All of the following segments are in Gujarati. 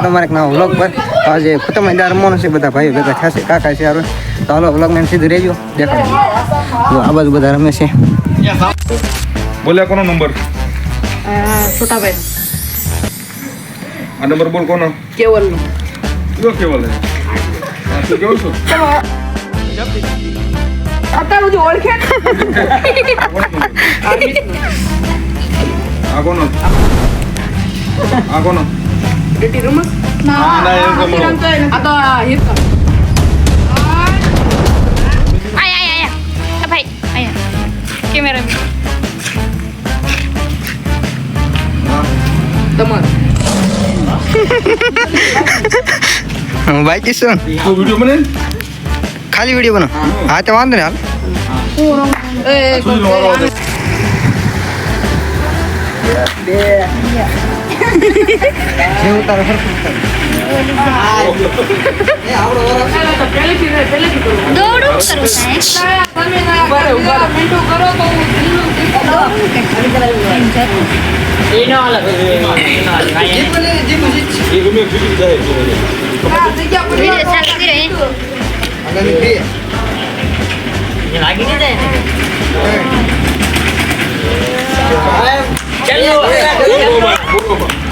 છે તમારે એક નવા વ્લોગ પર. આજે ખતમ મહિના મોનો છે બધા ભાઈઓ ભેગા થશે કાકા છે હારું. તો હાલો વ્લોગમાં સીધું રહેજો દેખાડો. આ બાજુ બધા રમે છે. બોલ્યા કોનો નંબર છોટાભાઈ. આ નંબર બોલ કોનો? કેવલ કયો કેવલ હે હા, તું કેવું છું? અત્યાર સુધી ઓળખે આ કોનો? આ કોનો? બેટી રમસ ના ના એ ગમો આ તો હિરકા આય આય આય આ ભાઈ આયા કેમેરા તમાર બાકી શું તું વિડિયો બને ખાલી વીડિયો બનો હા તો વાંધો નહીં હાલ એ સુધી નો વારો આવે. જેવું તારે સરખું ને પહેલેથી કરું દોડું કરું સાહેબ તમે ના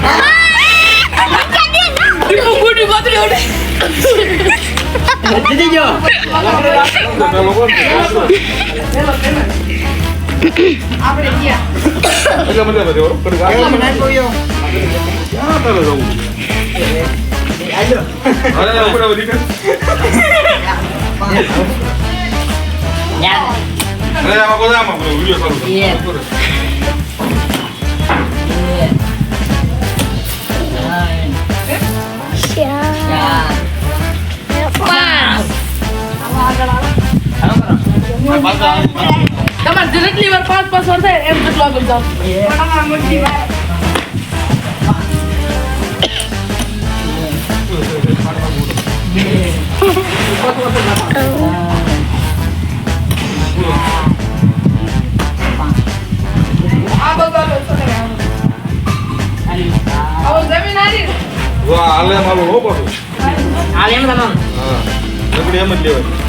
મિનિટો કરો તો હું એ ગમે એ વિડિયો જાય છે. આ જગ્યા પર વિડિયો ચાલુ કરે આગળની બે. પેલો કોણ? આપણે ગયા એટલે મજા નથી હો. કરી આગળ ક્યાં તારે જવું? અરે, ઉપર આવો તમારે જેટલી વાર પાંચ પાંચ વાર થાય એમ જેટલું આગળ જાઓ આ બધું આવો જમીન હારી વાહ, હાલે મારું હો પાછું. હા. નકડી એમ જ લેવાય.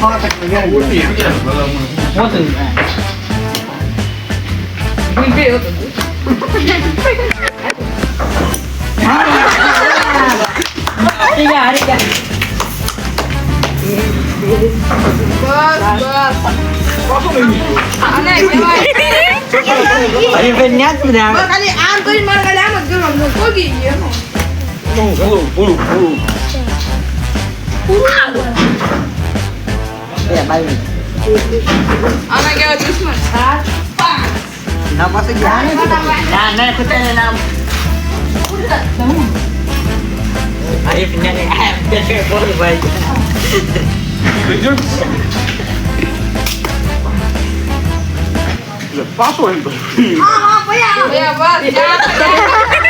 છે સારું કર્યું આ હવે તું આયા આયા માર ને આપણે તો સારું કરો જમીન કદરતી બે હતો બસ બસ આને કહેવાય બસ ખાલી આમ કરી મારે ખાલી આમ જ કરવાનું પોગી ગયો પૂરું, પૂરું, પૂરું, પૂરું. આને કહેવાય દુશ્મન ના પાસે ગયા થઈ ગયો? એટલે પાછો એમ તો. એ બસ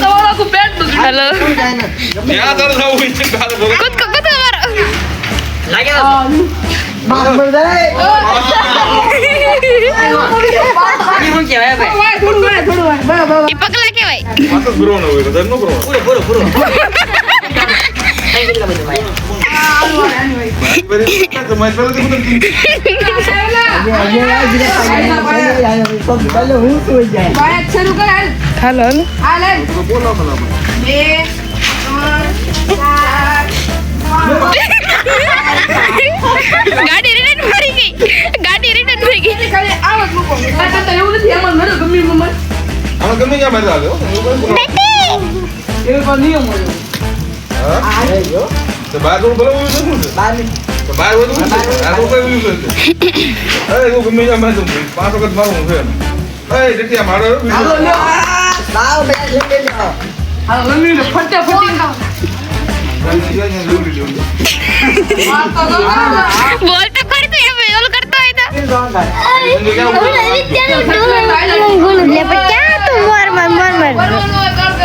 તમારો કો પેટ દુખે હેલો ત્યાં તારે જવું હોય છે, તારે ભલે. કુદ કુદ મારો થોડું વાય થોડું વાય બસ બસ એ પગલા કહેવાય માથે જ ભરવાનો હોય, વધારે ન ભરવાનો. ભાઈ, ભાઈ, તમારે પહેલેથી બધું કીધું. બાય શરૂ કર હાલ હાલ ગાડી રિટર્ન ફરી ગઈ. ગાડી રિટર્ન ફરી ગઈ. એવું નથી આમાં મેળો ગમી મમ્મી આમાં ગમી ગયા મેળો આવ્યો એવું નિયમ હોય. તો બાર રૂમ ભલે એવું શું છે બાર હોય તો બાર રૂમ કઈ એવું છે અરે એવું ગમી ગયા મેળો પાંચ વખત મારું છે અરે જેટલી મારો એમ. અરે, જેથી આ મારો હાલો લ્યો હાલો લંગડીને ફટે ફટી વાત તો કરો. બોલ તો ખરી તું એમ ઓલું કરતો હોય તો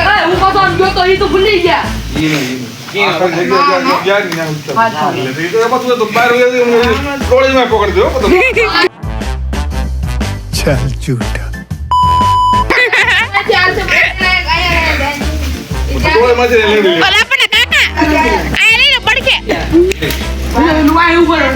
એ, હું પાછો ગયો તો ઈ તો ભૂલી ગયા ઓલા પણ કાકા આ લઈને પડકે એટલે એનું વાય એવું કરે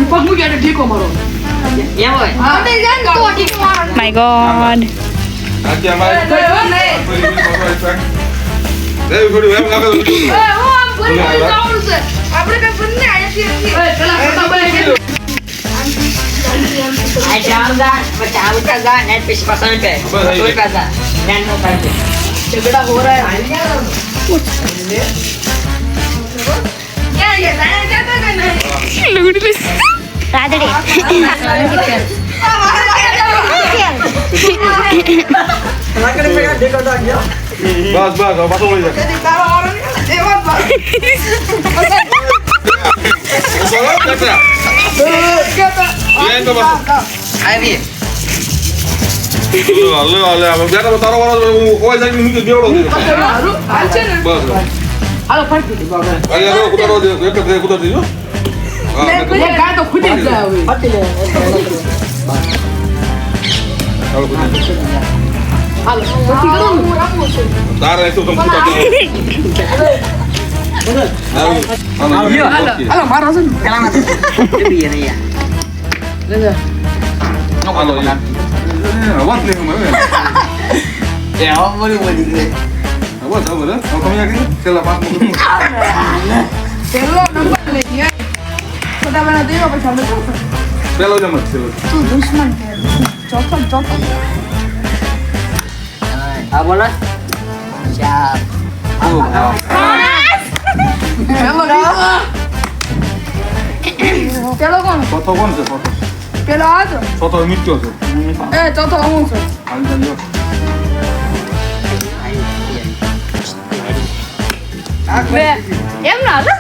પગ મૂક્યા એટલે ઠીકો મારો માય ગોડ એ, પેલા ફોટા બનાવી દે. ઝઘડા હો રહ્યા હે. બસ બસ પાછો વળી જાય તારો વાળો કોઈ જાય મૂકી દેવડો હારું, હાલ છે ને? બસ હાલો ફટકી દે બાબા. અરે યાર કુતરો દે એક જ કુતરો દીજો હા એ ગાય તો ખૂટી જ જાય હવે. ચાલો કુતરો હાલો, પછી કરો ને. તારે શું તમ કુતરો હાલો હાલો, મારો છે ને. લે, લે. હાલો અવાજ નહીં હવે અવાજ હવે ને તમે આગળ છેલ્લા પાંચ મિનિટ પેલો નંબર ગયા. ફોટા બનાવી દેવા પછી આપણે ચોથો. પેલો જ મત છેલ્લો ચોથો ચોથો. પેલો લીધો. પેલો કોણ ચોથો કોણ છે ચોથો પેલો આ હતો. ચોથો મિત્યો છે. એ ચોથો હું છું. એમ ના હતો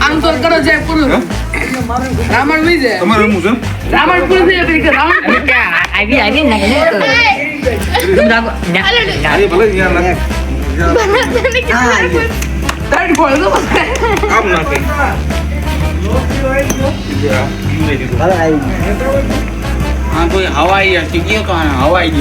આમ તો કરો જાય પૂરું. હે? રાવણ વી જાય. તમારે રમવું છે? રાવણ પૂરું થઈ પૂરું આજે ભલે અહીંયા નાખે. ગોળ તો. બસ. આમ નાખે તારે ઢોળતો કામ ના કઈ હા કોઈ હવાઈ હતી ગયો તો હવાઈ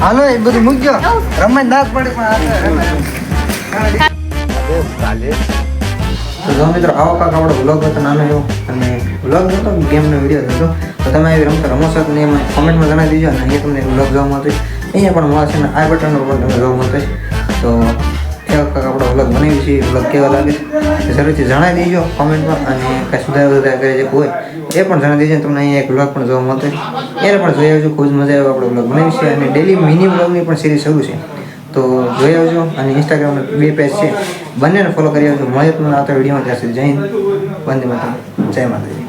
હાલો. એ બધું મૂક્યો. રમત ના પડે પણ તો મિત્રો, આવો કાંક આપણો વ્લોગ હતો, નાનો એવો, અને વ્લોગ હતો ગેમનો વીડિયો હતો. તો તમે આવી રમતો રમો છો ને એમાં કોમેન્ટમાં જણાવી દીજો, અને અહીંયા તમને વ્લોગ જોવા મળતો હોય. અહીંયા પણ મળશે અને આ બટનનો ઉપર તમને જોવા મળતો તો એવો કાંક આપણો વ્લોગ બનાવી છે વ્લોગ કેવા લાગે છે જરૂરથી જણાવી દેજો કોમેન્ટમાં અને કાંઈ સુધારા સુધારા કરે જે હોય, એ પણ જણાવી દેજો તમને અહીંયા એક વ્લોગ પણ જોવા મળતો એને પણ જોઈ આવજો, ખૂબ જ મજા આવે આપણો વ્લોગ બનાવી છે, અને ડેલી મિની વ્લોગની પણ સિરીઝ શરૂ છે. તો જોઈ આવજો. અને ઇન્સ્ટાગ્રામ બે પેજ છે. બંનેને ફોલો કરી આવજો. મળે તમને આવતા વિડીયોમાં ત્યાં સુધી જય હિન્દ. વંદે માતા જય માતાજી.